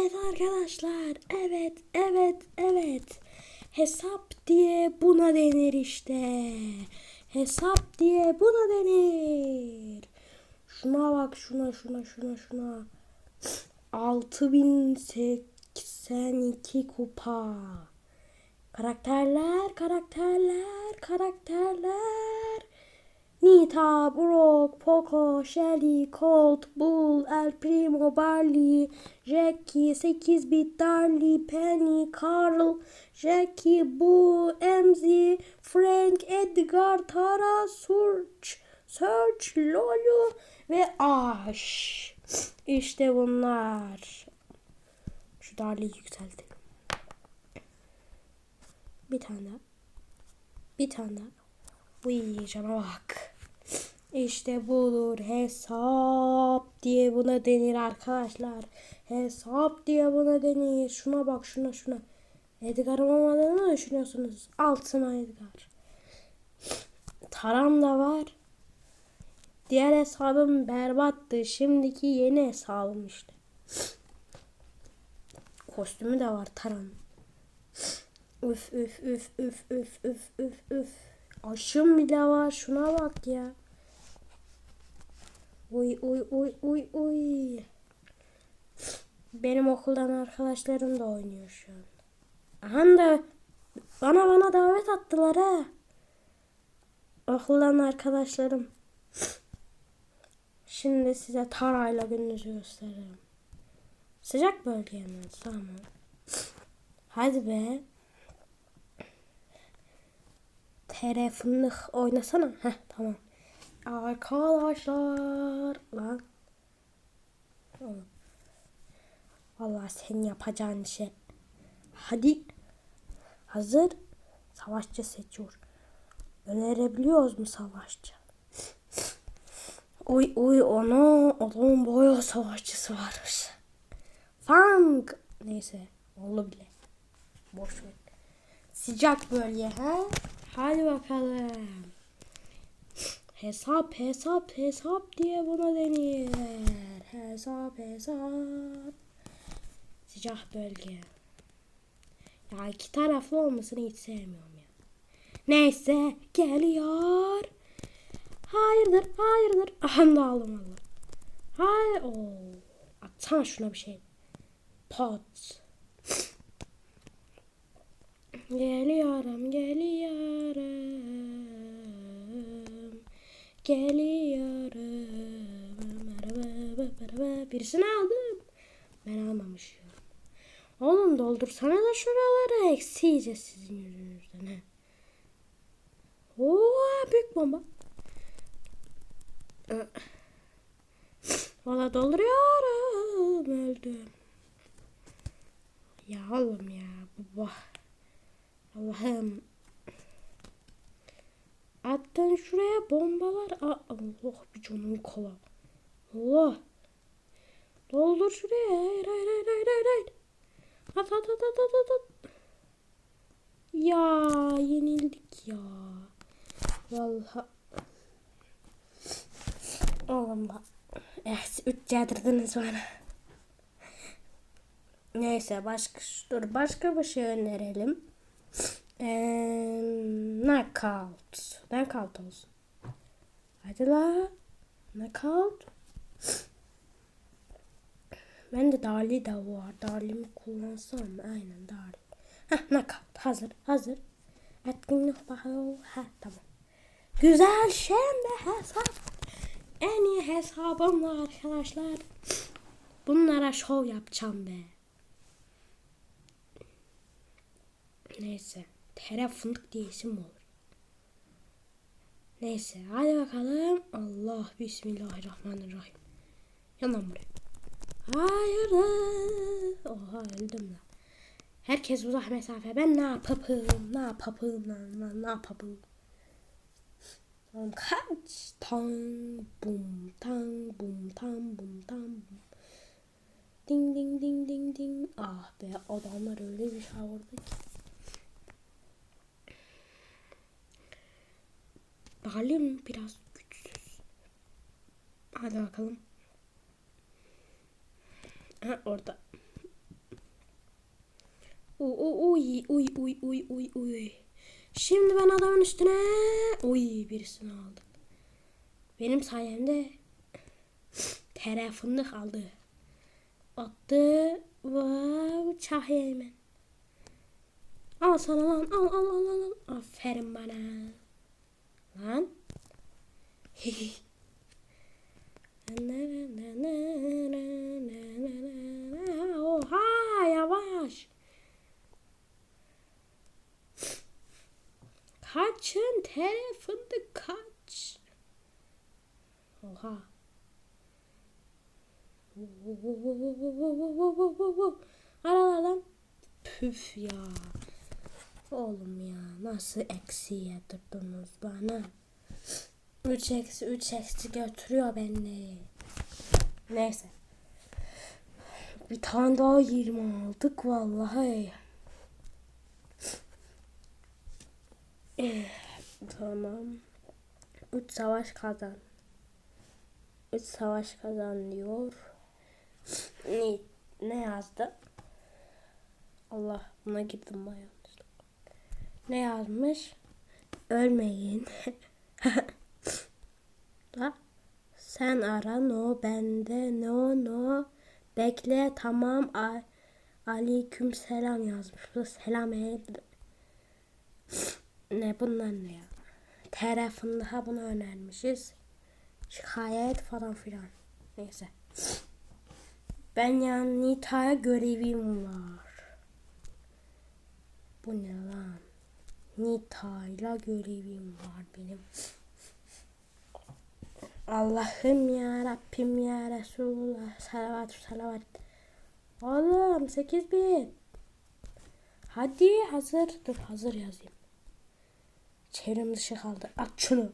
Evet arkadaşlar, evet, evet, evet. Hesap diye buna denir işte. Hesap diye buna denir. Şuna bak, şuna, şuna, şuna, şuna. 6082 kupa. Karakterler, karakterler, karakterler. Nita, Brock, Poco, Shelly, Colt, Bull, El Primo, Barley, Jackie, 8 bit Darly, Penny, Carl, Jackie, Boo, Emzy, Frank, Edgar, Tara, Surge, Search, Lolo ve Ash. İşte bunlar. Şu Darly'yi yükseltelim. Bir tane. Bir tane. Uy cana bak. İşte budur hesap diye buna denir arkadaşlar. Hesap diye buna denir. Şuna bak şuna şuna. Edgar'ın olmadığını düşünüyorsunuz. Altına Edgar. Taram da var. Diğer hesabım berbattı. Şimdiki yeni hesabım işte. Kostümü de var Taran. Üf üf üf üf üf üf üf üf. Aşım bile var. Şuna bak ya. Uy uy uy uy uy. Benim okuldan arkadaşlarım da oynuyor şu an. Aha da bana bana davet attılar ha. Okuldan arkadaşlarım. Şimdi size tarayla gününüzü gösteririm. Sıcak bölge mi? Tamam. Hadi be. TR fındık oynasana. Heh tamam. Arkadaşlar. Lan. Vallahi sen yapacağın şey. Hadi. Hazır. Savaşçı seçiyor. Önerebiliyoruz mu savaşçı? Uy uy ona adam boya savaşçısı varmış. Fang. Neyse oldu bile. Boş ver. Sıcak bölge ha? Hadi bakalım. Hesap hesap hesap diye buna denir. Hesap hesap. Sıcak bölge. Ya iki taraflı olmasını hiç sevmiyorum ya. Neyse geliyor. Hayırdır hayırdır. Aha da aldım valla. Hayır. Oo. Atsana şuna bir şey. Pot. Geliyorum, geliyorum. Geliyorum. Birisini aldım. Ben almamışım. Oğlum doldursana da şuraları eksiyeceğiz sizin yüzünüzden. He. Oo, büyük bomba. Valla dolduruyorum. Öldüm. Ya oğlum ya. Baba. Allah'ım. Attın şuraya bombalar. Aa, Allah bir canım kola. Allah. Doldur şuraya. Hayır hayır hayır hayır hayır. hayır. At at at at at at. Ya yenildik ya. Vallahi. Bak. Eh, üç yadırdınız bana. Neyse başka dur başka bir şey önerelim. Ee, knockout. Knockout olsun. Hadi la. Knockout. Ben de Dali de var. Dali'mi kullansam aynen Dali. Heh knockout. Hazır. Hazır. Etkinlik bakalım. Ha tamam. Güzel şimdi hesap. En iyi hesabımla arkadaşlar. Bunlara şov yapacağım be. Neyse. Tere fındık diye isim olur? Neyse hadi bakalım. Allah bismillahirrahmanirrahim. Yalan buraya. Hayır. Oha öldüm la. Herkes uzak mesafe. Ben ne yapapım? Ne yapapım? Ne, ne, ne yapapım? Tamam kaç. Tang bum tang bum tang bum tang bum. Ding ding ding ding ding. Ah be adamlar öyle bir şey vurdu ki. Dalim biraz güçsüz. Hadi bakalım. Ha orada. Uy uy uy uy uy uy. Şimdi ben adamın üstüne uy birisini aldım. Benim sayemde tere aldı. Attı. Wow, çah yemen. Al sana lan. Al al al. al. Aferin bana. Lan. Oha yavaş. Kaçın tere fındık kaç. Oha. Aralardan püf ya. Oğlum ya nasıl eksi yedirdiniz bana. 3 eksi 3 eksi götürüyor beni. Neyse. Bir tane daha 20 aldık vallahi. Eh, tamam. 3 savaş kazan. 3 savaş kazan diyor. Ne, ne yazdı? Allah buna girdim bayağı. Ne yazmış? Ölmeyin. da sen ara no bende no no bekle tamam A aleyküm selam yazmış. Bu selam. Ne bunlar ne ya? Tarafında bunu önermişiz. Şikayet falan filan. Neyse. Ben yani Nita'ya görevim var. Bu ne lan? Nita'yla görevim var benim. Allah'ım ya Rabbim ya Resulullah salavat salavat. Oğlum 8 bin. Hadi hazır. Dur hazır yazayım. Çevrim dışı kaldı. At şunu.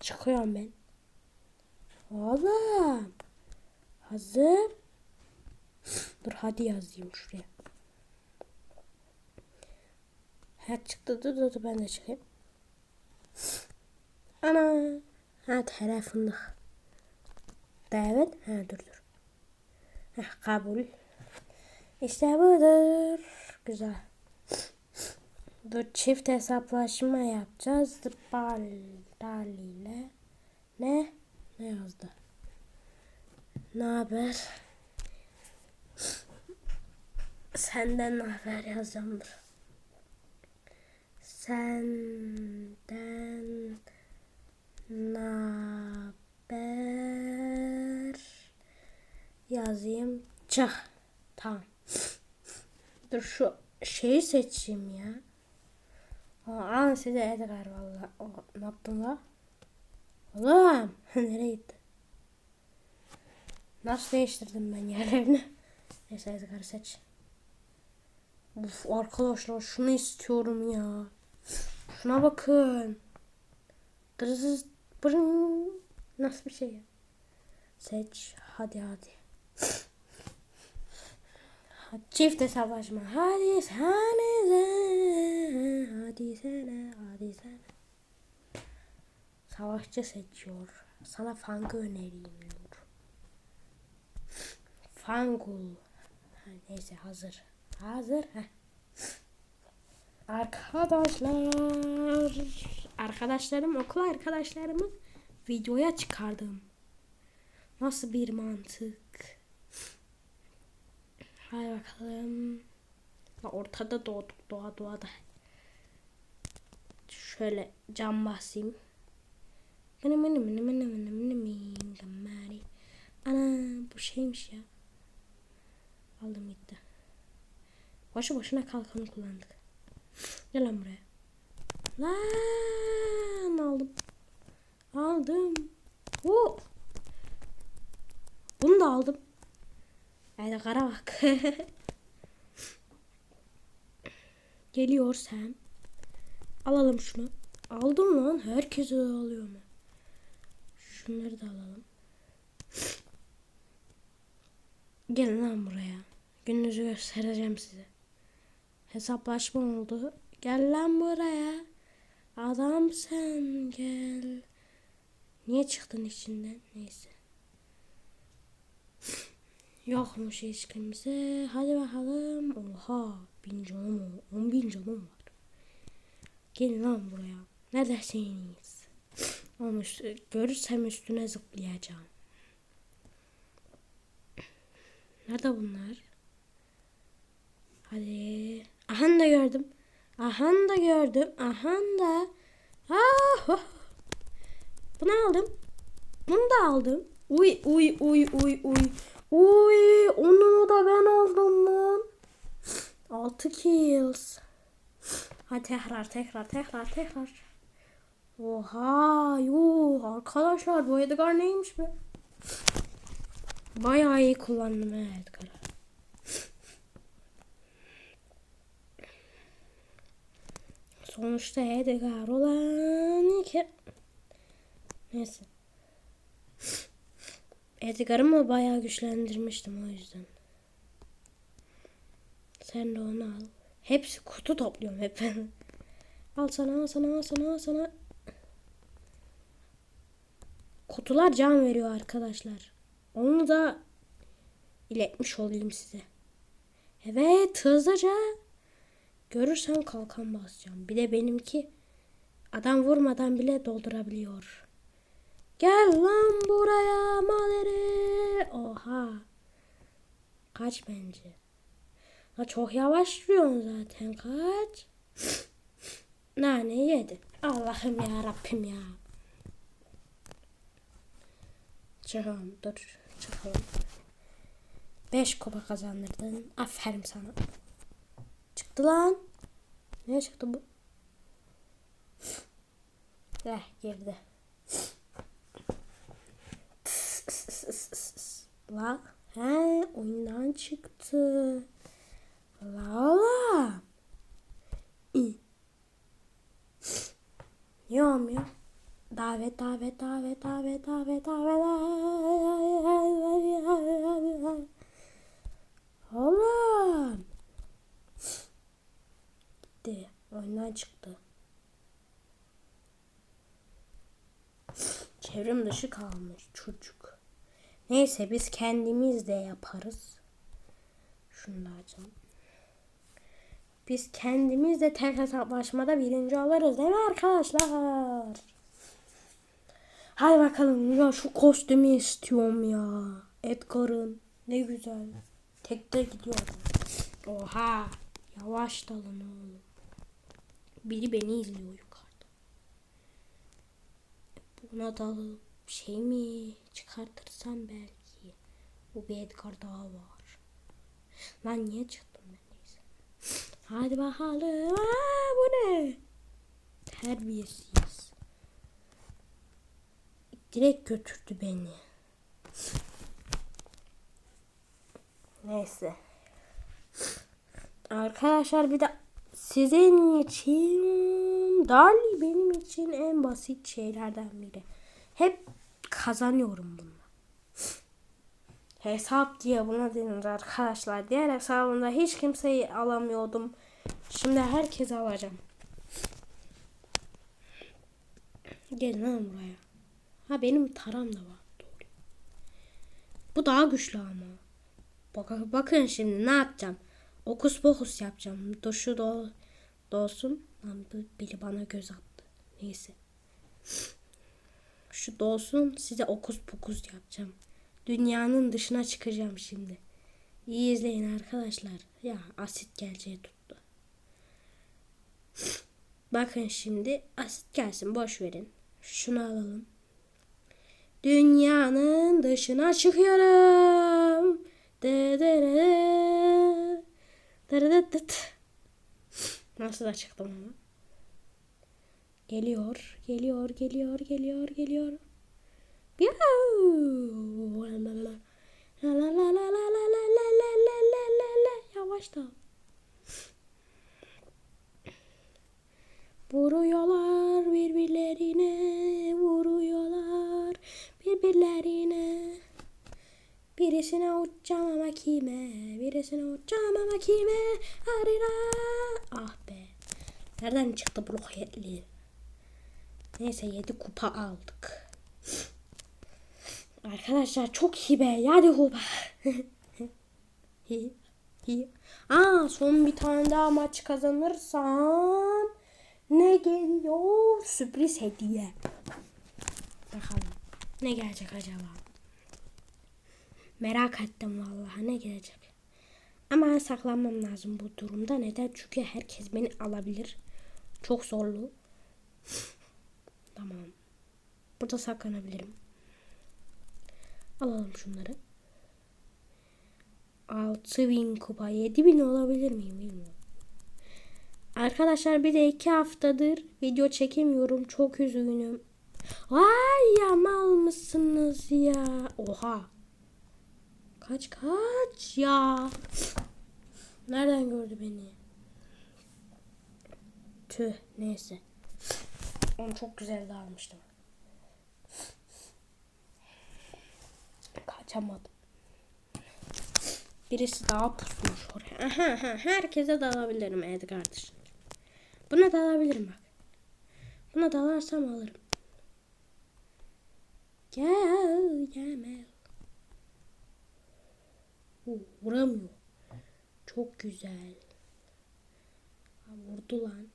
Çıkıyorum ben. Oğlum. Hazır. Dur hadi yazayım şuraya. Ha çıktı dur dur, ben de çıkayım. Ana. Ha telefonluk. Davet. Ha dur dur. Ha kabul. İşte budur. Güzel. Dur çift hesaplaşma yapacağız. Bal Dali ile. Ne? Ne yazdı? Ne haber? Senden ne haber yazacağım dur. Senden ne haber yazayım. Çah. Tamam. Dur şu şeyi seçeyim ya. Aa size Edgar valla. Ne yaptın la? Oğlum nereye gitti? Nasıl değiştirdim ben yerlerini? Neyse Edgar'ı seç. Uf arkadaşlar şunu istiyorum ya. Şuna bakın. Dırızız bırın. Nasıl bir şey ya? Seç. Hadi hadi. Çift hesaplaşma. Hadi sana hadi sana hadi sana. Savaşçı seçiyor. Sana Fang'ı önereyim diyor. Fangul. Neyse hazır. Hazır. Heh. Arkadaşlar. Arkadaşlarım okul arkadaşlarımı videoya çıkardım. Nasıl bir mantık? Hadi bakalım. Ortada doğduk doğa doğada. Şöyle cam basayım. Ana bu şeymiş ya. Aldım gitti. Boşu boşuna kalkanı kullandık. Gel lan buraya. Lan aldım. Aldım. Oo. Bunu da aldım. Haydi kara bak. Geliyor sen. Alalım şunu. Aldım lan. Herkese alıyor mu? Şunları da alalım. Gelin lan buraya. Gününüzü göstereceğim size. Hesaplaşma oldu. Gel lan buraya. Adam sen gel. Niye çıktın içinden? Neyse. Yokmuş hiç kimse. Hadi bakalım. Oha. Bin canım o. On bin canım var. Gelin lan buraya. Neredesiniz? Onu üstü- görürsem üstüne zıplayacağım. Nerede bunlar? Hadi. Ahan da gördüm. Ahan da gördüm. Ahan da. Ah, oh. Bunu aldım. Bunu da aldım. Uy uy uy uy uy. Uy onu da ben aldım lan. 6 kills. Hadi tekrar tekrar tekrar tekrar. Oha yuh arkadaşlar bu Edgar neymiş be? Bayağı iyi kullandım ha Edgar'ı. Sonuçta Edgar olan iki. Neyse. Edgar'ımı bayağı güçlendirmiştim o yüzden. Sen de onu al. Hepsi kutu topluyorum hep. al sana al sana al sana al sana. Kutular can veriyor arkadaşlar. Onu da iletmiş olayım size. Evet hızlıca. Görürsem kalkan basacağım. Bir de benimki adam vurmadan bile doldurabiliyor. Gel lan buraya maleri. Oha. Kaç bence. Ha çok yavaş duruyorsun zaten kaç. Nane yedi. Allah'ım ya Rabbim ya. Çıkalım dur çıkalım. Beş kupa kazandırdın. Aferin sana. Çıktı lan. Ne çıktı bu? Eh girdi. La he oyundan çıktı. La la. İ. Ne olmuyor? Davet davet davet davet davet davet Oğlum. Gitti. Oyundan çıktı. Çevrim dışı kalmış çocuk. Neyse biz kendimiz de yaparız. Şunu da açalım. Biz kendimiz de tek hesaplaşmada birinci oluruz değil mi arkadaşlar? Hadi bakalım ya şu kostümü istiyorum ya. Edgar'ın ne güzel. Tekte gidiyor. Oha. Yavaş dalın oğlum. Biri beni izliyor yukarıda. Buna dalıp şey mi çıkartırsam belki. Bu bir Edgar daha var. Lan niye çıktım ben neyse. Hadi bakalım. Aa, bu ne? Terbiyesiz. Direkt götürdü beni. Neyse. Arkadaşlar bir de sizin için Darly benim için en basit şeylerden biri. Hep kazanıyorum bunu. Hesap diye buna denir arkadaşlar. Diğer hesabımda hiç kimseyi alamıyordum. Şimdi herkes alacağım. Gelin lan buraya. Ha benim taram da var. Doğru. Bu daha güçlü ama. Bak, bakın şimdi ne yapacağım. Okus pokus yapacağım. Dur şu da dolsun. Lan bu- biri bana göz attı. Neyse. Şu dolsun size okus pokus yapacağım. Dünyanın dışına çıkacağım şimdi. İyi izleyin arkadaşlar. Ya asit geleceği tuttu. Bakın şimdi asit gelsin boş verin. Şunu alalım. Dünyanın dışına çıkıyorum. Dı dı dı Dırdıt. Nasıl açıktım ama. Geliyor, geliyor, geliyor, geliyor, geliyor. Yavaş da. Vuruyorlar birbirlerine, vuruyorlar birbirlerine. Birisine uçacağım ama kime? Birisine uçacağım ama kime? Arira. Ah be. Nereden çıktı bu roketli? Neyse 7 kupa aldık. Arkadaşlar çok iyi be. Hadi. Hi. Hi. Aa son bir tane daha maç kazanırsam ne geliyor? Sürpriz hediye. Bakalım ne gelecek acaba? Merak ettim vallahi ne gelecek. Ama saklanmam lazım bu durumda. Neden? Çünkü herkes beni alabilir. Çok zorlu. tamam. Burada saklanabilirim. Alalım şunları. 6000 kupa 7000 olabilir miyim bilmiyorum. Arkadaşlar bir de iki haftadır video çekemiyorum. Çok üzgünüm. Vay ya mal mısınız ya? Oha. Kaç kaç ya. Nereden gördü beni? Tüh neyse. Onu çok güzel de almıştım. Kaçamadım. Birisi daha pusmuş oraya. Aha, aha, herkese dalabilirim Edgar dışında. Buna dalabilirim bak. Buna dalarsam alırım. Gel gel. Oo, vuramıyor. Çok güzel. Ha, vurdu lan.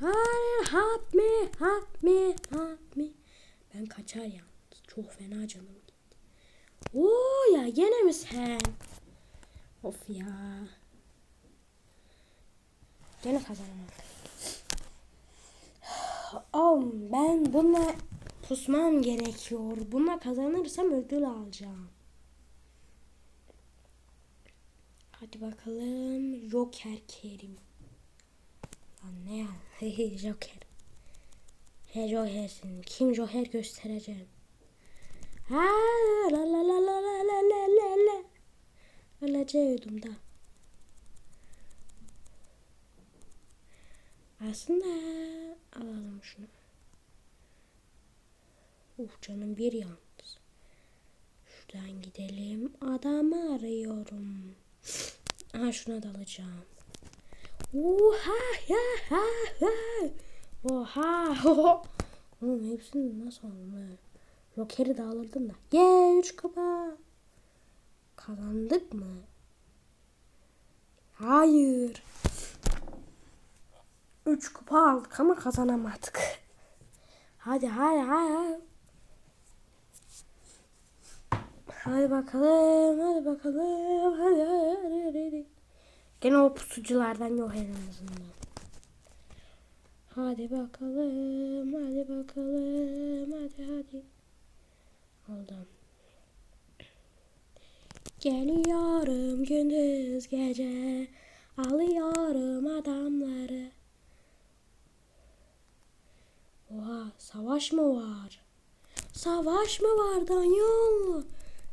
Hayır, help me, help me, help me. Ben kaçar yalnız. Çok fena canım gitti. Oo ya gene mi sen? Of ya. Gene kazanamadık. Oğlum ben bununla pusmam gerekiyor. Bununla kazanırsam ödül alacağım. Hadi bakalım. Joker Kerim. Lan ne ya? Joker. He Joker'sin. Kim Joker göstereceğim. Ha la la la la la la la la la. Öleceğim da. Aslında alalım şunu. Uf canım bir yalnız. Şuradan gidelim. Adamı arıyorum. Aha şuna dalacağım. Oha ya ha ha. Oha. Oğlum hepsini nasıl aldım Joker'i de alırdım da. Ye yeah, 3 kupa. Kazandık mı? Hayır. 3 kupa aldık ama kazanamadık. Hadi hadi hadi. Hadi bakalım, hadi bakalım, hadi hadi hadi. hadi. Gene o pusuculardan yok en azından. Hadi bakalım, hadi bakalım, hadi hadi. Aldım. Geliyorum gündüz gece, alıyorum adamları. Oha, savaş mı var? Savaş mı var Danyol?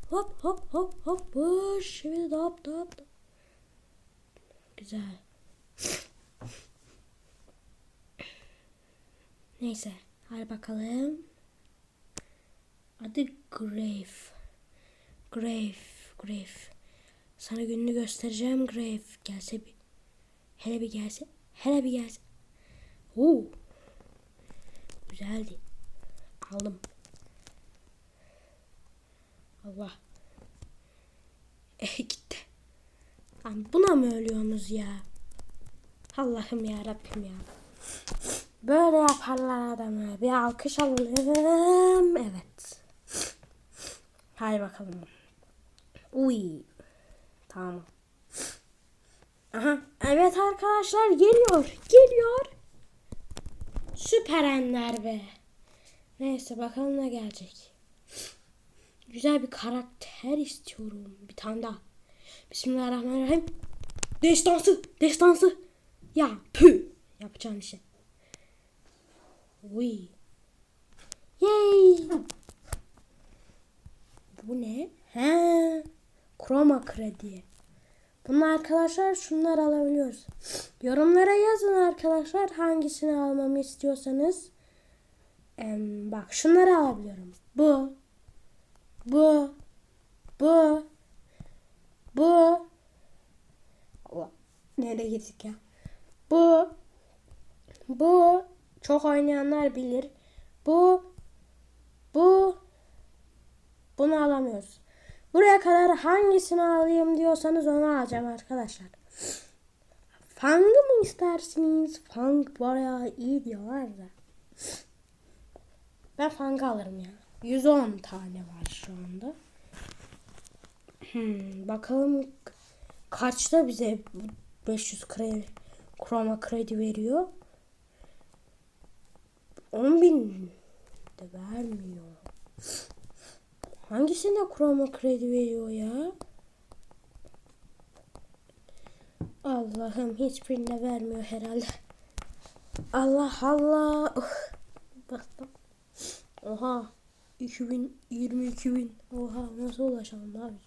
Hop hop hop hop buş. Şimdi de hop hop. Güzel. Neyse. Hadi bakalım. Adı Grave. Grave. Grave. Sana gününü göstereceğim Grave. Gelse bir. Hele bir gelse. Hele bir gelse. Oo. Güzeldi. Aldım. Allah. Lan buna mı ölüyorsunuz ya? Allah'ım ya Rabbim ya. Böyle yaparlar adamı. Bir alkış alalım. Evet. Hadi bakalım. Uy. Tamam. Aha. Evet arkadaşlar geliyor. Geliyor. Süper enler be. Neyse bakalım ne gelecek. Güzel bir karakter istiyorum. Bir tane daha. Bismillahirrahmanirrahim. Destansı. Destansı. Ya pü. Yapacağım işi. Uy. Yay. Bu ne? He. Chroma kredi. Bunu arkadaşlar şunlar alabiliyoruz. Yorumlara yazın arkadaşlar hangisini almamı istiyorsanız. Ee, bak şunları alabiliyorum. Bu. Bu. Bu. Allah. Nereye gittik ya? Bu. Bu. Çok oynayanlar bilir. Bu. Bu. Bunu alamıyoruz. Buraya kadar hangisini alayım diyorsanız onu alacağım arkadaşlar. Fang'ı mı istersiniz? Fang bayağı iyi diyorlar da. Ben Fang'ı alırım ya. 110 tane var şu anda. Hmm, bakalım kaçta bize 500 kredi, kroma kredi veriyor. 10 bin de vermiyor. Hangisine kroma kredi veriyor ya? Allah'ım hiçbirine vermiyor herhalde. Allah Allah. Uf. Bastım. Oha. 2000, 22 bin. Oha nasıl ulaşalım abi?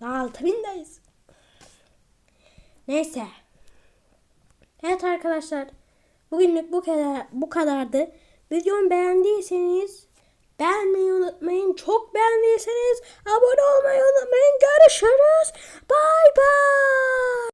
Daha 6 bindeyiz. Neyse. Evet arkadaşlar. Bugünlük bu kadar bu kadardı. Videomu beğendiyseniz beğenmeyi unutmayın. Çok beğendiyseniz abone olmayı unutmayın. Görüşürüz. Bay bay.